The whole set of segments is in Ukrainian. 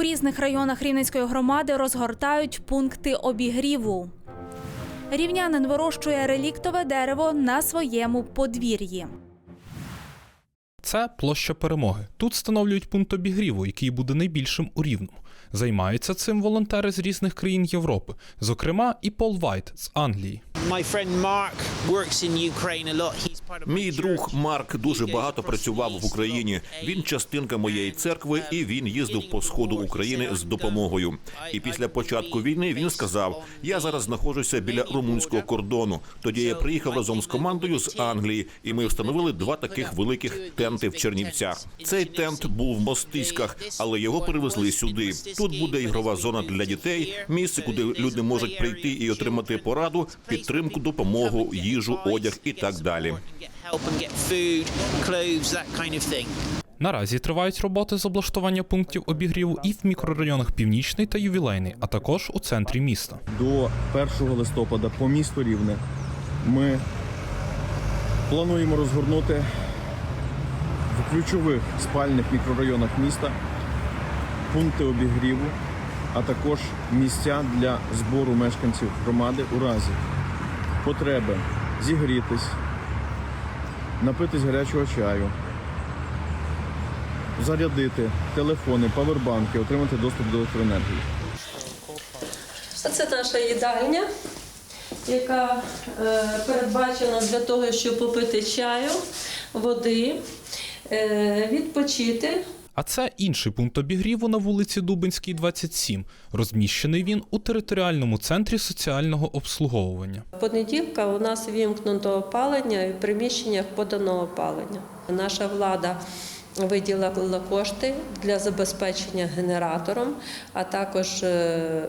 У різних районах Рівненської громади розгортають пункти обігріву. Рівнянин вирощує реліктове дерево на своєму подвір'ї. Це площа перемоги. Тут встановлюють пункт обігріву, який буде найбільшим у рівному. Займаються цим волонтери з різних країн Європи, зокрема і Пол Вайт з Англії. Мій друг. Марк дуже багато працював в Україні. Він частинка моєї церкви, і він їздив по сходу України з допомогою. І після початку війни він сказав: Я зараз знаходжуся біля румунського кордону. Тоді я приїхав разом з командою з Англії, і ми встановили два таких великих тенти в Чернівцях. Цей тент був в Мостиськах, але його перевезли сюди. Тут буде ігрова зона для дітей, місце, куди люди можуть прийти і отримати пораду, підтримку, допомогу, їжу, одяг і так далі. Наразі тривають роботи з облаштування пунктів обігріву і в мікрорайонах Північний та Ювілейний, а також у центрі міста. до 1 листопада по місту Рівне ми плануємо розгорнути в ключових спальних мікрорайонах міста пункти обігріву, а також місця для збору мешканців громади у разі потреби зігрітись, напитись гарячого чаю, зарядити телефони, павербанки, отримати доступ до електроенергії. Це наша їдальня, яка е, передбачена для того, щоб попити чаю, води, е, відпочити. А це інший пункт обігріву на вулиці Дубинській, 27. Розміщений він у територіальному центрі соціального обслуговування. Понеділка у нас вімкнуто опалення і в приміщеннях подано опалення. Наша влада виділила кошти для забезпечення генератором, а також е,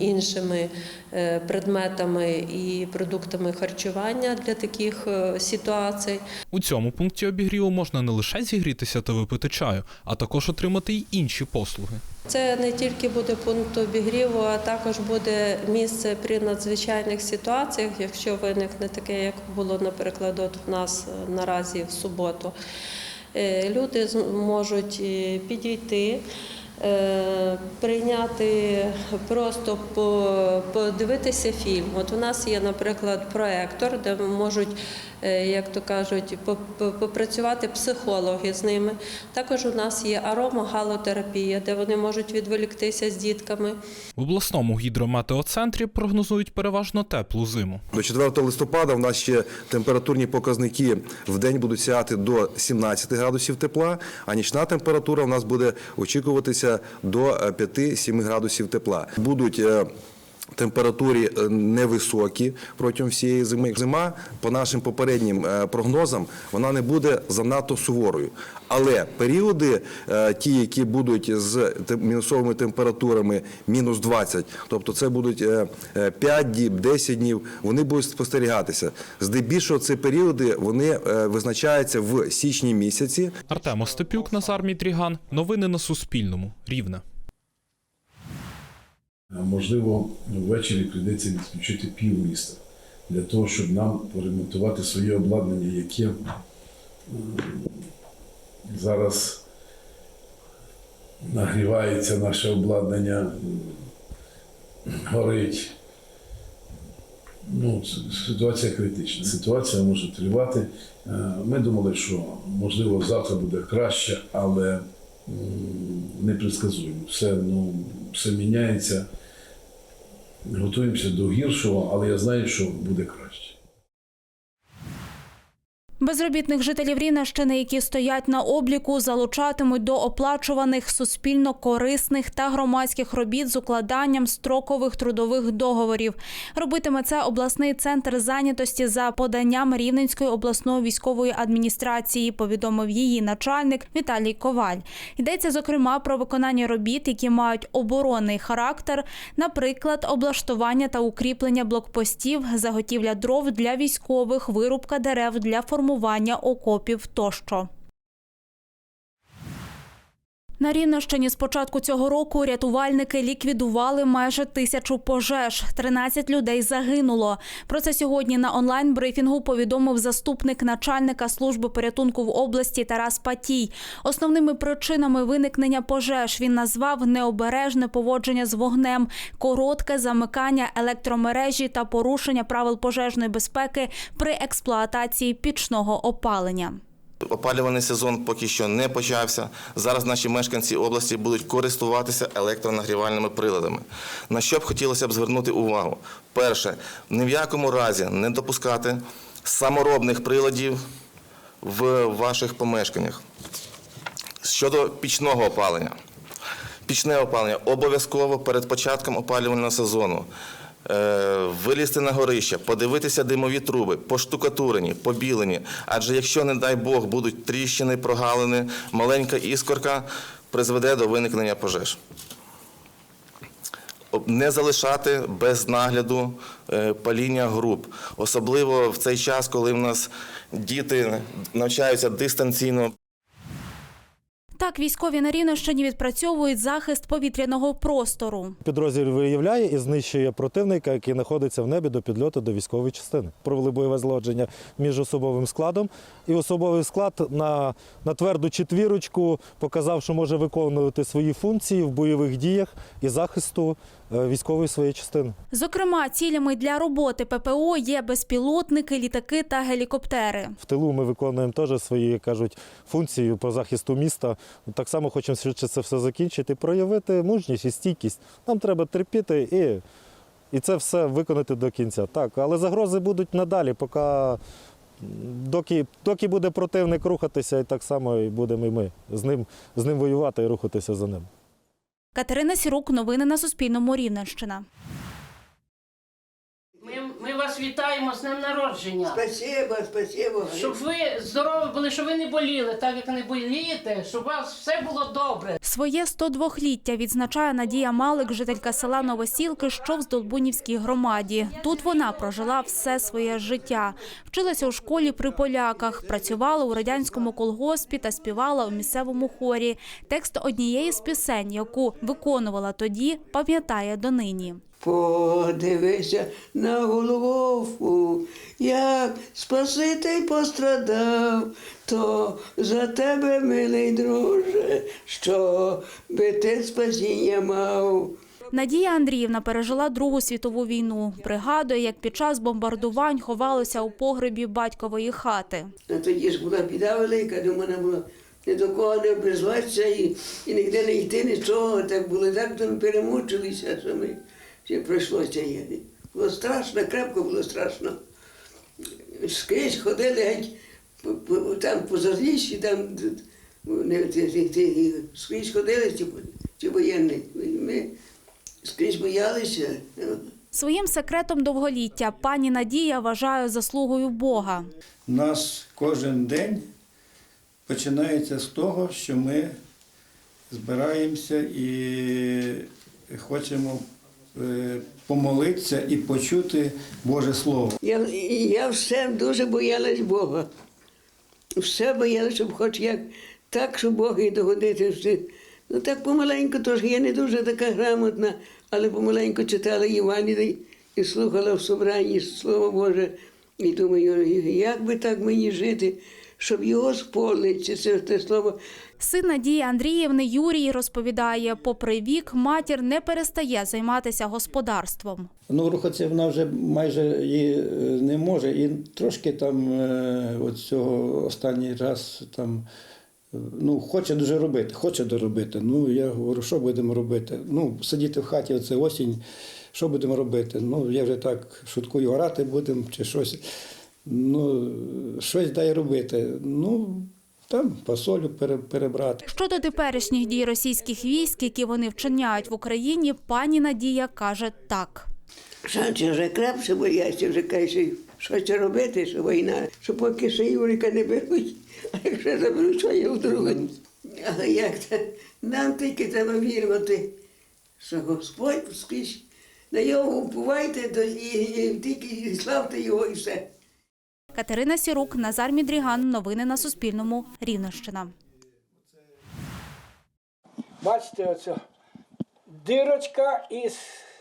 іншими е, предметами і продуктами харчування для таких е, ситуацій. У цьому пункті обігріву можна не лише зігрітися та випити чаю, а також отримати й інші послуги. Це не тільки буде пункт обігріву, а також буде місце при надзвичайних ситуаціях, якщо виникне таке, як було, наприклад, от в нас наразі в суботу. Е, Люди зможуть е, підійти. е, Прийняти просто подивитися фільм. От у нас є, наприклад, проектор, де можуть, як то кажуть, по- по- попрацювати психологи з ними. Також у нас є аромагалотерапія, де вони можуть відволіктися з дітками. В обласному гідрометеоцентрі прогнозують переважно теплу зиму. До 4 листопада в нас ще температурні показники в день будуть сягати до 17 градусів тепла, а нічна температура в нас буде очікуватися до е, 5-7 градусів тепла. Будуть е, Температурі е, невисокі протягом всієї зими. Зима, по нашим попереднім е, прогнозам, вона не буде занадто суворою. Але періоди, е, ті, які будуть з мінусовими температурами мінус 20, тобто це будуть е, е, 5 діб, 10 днів, вони будуть спостерігатися. Здебільшого ці періоди вони визначаються в січні місяці. Артем Остапюк, Назар Мідріган. Новини на Суспільному. Рівне. Можливо, ввечері прийдеться відключити пів міста для того, щоб нам поремонтувати своє обладнання, яке зараз нагрівається наше обладнання, горить. Ну, ситуація критична. Ситуація може тривати. Ми думали, що можливо завтра буде краще, але непредсказуємо. Все, ну, все міняється. Готуємося до гіршого, але я знаю, що буде краще. Безробітних жителів Рівненщини, які стоять на обліку, залучатимуть до оплачуваних суспільно корисних та громадських робіт з укладанням строкових трудових договорів. Робитиме це обласний центр зайнятості за поданням Рівненської обласної військової адміністрації. Повідомив її начальник Віталій Коваль. Йдеться зокрема про виконання робіт, які мають оборонний характер, наприклад, облаштування та укріплення блокпостів, заготівля дров для військових, вирубка дерев для формування окопів тощо. На Рівненщині з початку цього року рятувальники ліквідували майже тисячу пожеж. 13 людей загинуло. Про це сьогодні на онлайн-брифінгу повідомив заступник начальника служби порятунку в області Тарас Патій. Основними причинами виникнення пожеж він назвав необережне поводження з вогнем, коротке замикання електромережі та порушення правил пожежної безпеки при експлуатації пічного опалення. Опалювальний сезон поки що не почався. Зараз наші мешканці області будуть користуватися електронагрівальними приладами. На що б хотілося б звернути увагу? Перше, ні в якому разі не допускати саморобних приладів в ваших помешканнях. Щодо пічного опалення. Пічне опалення обов'язково перед початком опалювального сезону. Е, Вилізти на горище, подивитися димові труби, поштукатурені, побілені. Адже якщо, не дай Бог, будуть тріщини, прогалини, маленька іскорка призведе до виникнення пожеж. Не залишати без нагляду е, паління груп, особливо в цей час, коли в нас діти навчаються дистанційно. Так, військові на Рівненщині відпрацьовують захист повітряного простору. Підрозділ виявляє і знищує противника, який знаходиться в небі до підльоту до військової частини. Провели бойове злодження між особовим складом, і особовий склад на, на тверду четвірочку показав, що може виконувати свої функції в бойових діях і захисту військової своєї частини. Зокрема, цілями для роботи ППО є безпілотники, літаки та гелікоптери. В тилу ми виконуємо теж свої, кажуть, функції по захисту міста. Так само хочемо швидше це все закінчити, проявити мужність і стійкість. Нам треба терпіти і, і це все виконати до кінця. Так, але загрози будуть надалі, поки доки, доки буде противник рухатися, і так само і будемо і ми з ним, з ним воювати і рухатися за ним. Катерина Сірук, новини на Суспільному Рівненщина. Вас вітаємо з днем народження. Спасибо, спасибо. Щоб ви здорові були, щоб ви не боліли, так як не болієте, щоб у вас все було добре. Своє 102-ліття відзначає Надія Малик, жителька села Новосілки, що в Здолбунівській громаді. Тут вона прожила все своє життя. Вчилася у школі при поляках, працювала у радянському колгоспі та співала у місцевому хорі. Текст однієї з пісень, яку виконувала тоді, пам'ятає донині. Подивися на голову, як Спаситель пострадав, то за тебе, милий друже, що би ти спасіння мав. Надія Андріївна пережила Другу світову війну. Пригадує, як під час бомбардувань ховалася у погребі батькової хати. А тоді ж була біда велика, до мене було ні до кого не обізватися і, і ніде не йти, нічого. Так було, так там перемучилися, що ми ще прийшлося їхати. Було страшно, крепко було страшно. Скрізь ходили геть там по зазліщі, там ті- скрізь ходили ті воєнні. Ми скрізь боялися. Своїм секретом довголіття пані Надія вважає заслугою Бога. У нас кожен день починається з того, що ми збираємося і хочемо помолитися і почути Боже Слово. Я, я все дуже боялась Бога. Все боялась, щоб хоч як так, щоб Бог і догодити. Все. Ну так помаленьку, тож я не дуже така грамотна, але помаленьку читала Євангелій і слухала в собранні Слово Боже. І думаю, як би так мені жити, щоб його сповнити, це те слово. Син Надії Андріївни Юрій розповідає, попри вік, матір не перестає займатися господарством. Ну, рухатися вона вже майже і е, не може. І трошки там е, от цього останній раз там. е, Ну, хоче дуже робити, хоче доробити. Ну, я говорю, що будемо робити? Ну, сидіти в хаті, це осінь, що будемо робити? Ну, я вже так шуткую, орати будемо чи щось. Ну, щось дай робити. Ну, там посолю перебрати. Щодо теперішніх дій російських військ, які вони вчиняють в Україні, пані Надія каже так. Шанці вже крепше бояться, вже каже, що це робити, що війна, що поки ще Юрика не беруть, а якщо заберуть, що я вдруге. Але як це? Нам тільки треба вірити, що Господь скрізь на його і, і тільки славте його і все. Катерина Сірук, Назар Мідріган. Новини на Суспільному. Рівненщина. Бачите, оце дирочка і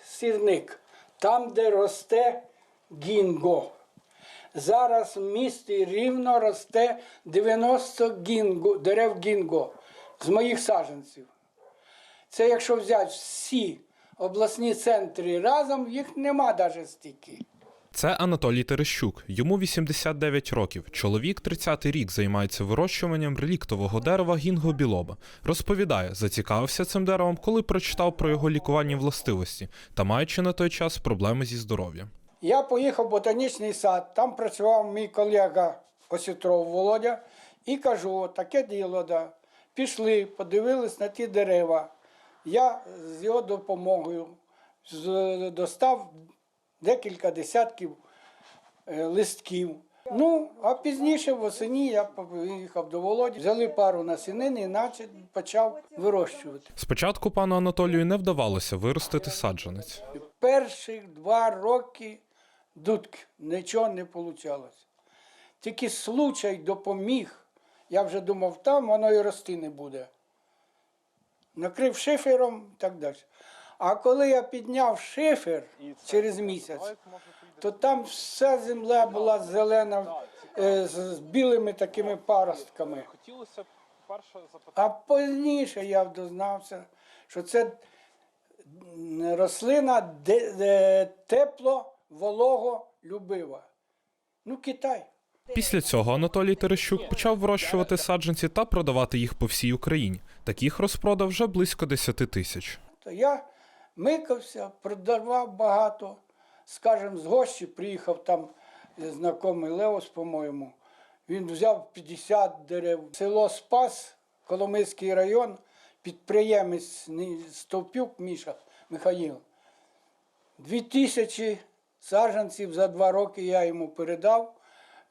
сірник, там, де росте гінго. Зараз в місті рівно росте 90 гінго, дерев гінго з моїх саджанців. Це якщо взяти всі обласні центри разом, їх нема навіть стільки. Це Анатолій Терещук. Йому 89 років. Чоловік 30-й рік займається вирощуванням реліктового дерева гінго білоба. Розповідає, зацікавився цим деревом, коли прочитав про його лікувальні властивості та маючи на той час проблеми зі здоров'ям. Я поїхав в ботанічний сад, там працював мій колега Осітров Володя, і кажу, таке діло, да. Пішли, подивились на ті дерева. Я з його допомогою достав декілька десятків е, листків. Ну, а пізніше восені я поїхав до Володі, взяли пару насінин і наче почав вирощувати. Спочатку пану Анатолію не вдавалося виростити саджанець. Перших два роки дудки, нічого не вийшло. Тільки случай допоміг. Я вже думав, там воно і рости не буде. Накрив шифером і так далі. А коли я підняв шифер через місяць, то там вся земля була зелена е, з, з білими такими паростками. А пізніше я дознався, що це рослина де, де тепло, волого, любива. Ну, Китай. Після цього Анатолій Терещук почав вирощувати саджанці та продавати їх по всій Україні. Таких розпродав вже близько 10 тисяч. То я микався, продавав багато. Скажем, з гощі приїхав там е, знайомий Леос, по-моєму. Він взяв 50 дерев. Село Спас, Коломийський район, підприємець Стовпюк Міша Михаїл. Дві тисячі саджанців за два роки я йому передав.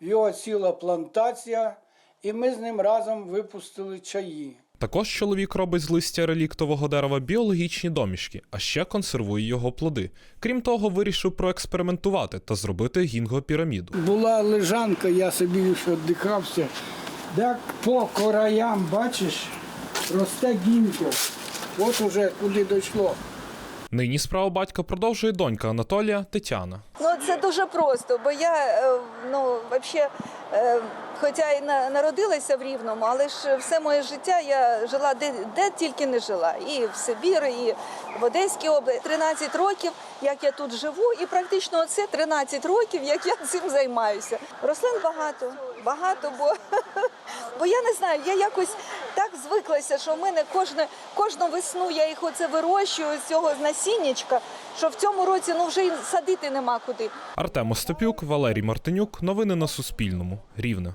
В його ціла плантація, і ми з ним разом випустили чаї. Також чоловік робить з листя реліктового дерева біологічні домішки, а ще консервує його плоди. Крім того, вирішив проекспериментувати та зробити гінго-піраміду. Була лежанка, я собі віддихався. Так по краям, бачиш, росте гінко. От уже куди дійшло. Нині справу батька продовжує донька Анатолія Тетяна. Ну це дуже просто, бо я е, ну взагалі, е, хоча і на- народилася в Рівному, але ж все моє життя я жила де, де тільки не жила. І в Сибірі, і в Одеській області. 13 років, як я тут живу, і практично це 13 років, як я цим займаюся. Рослин багато, багато, бо, бо я не знаю, я якось так звиклася, що в мене кожне, кожну весну я їх оце вирощую з цього насіннячка, що в цьому році ну вже й садити нема куди. Артем Остапюк, Валерій Мартинюк. Новини на Суспільному. Рівне.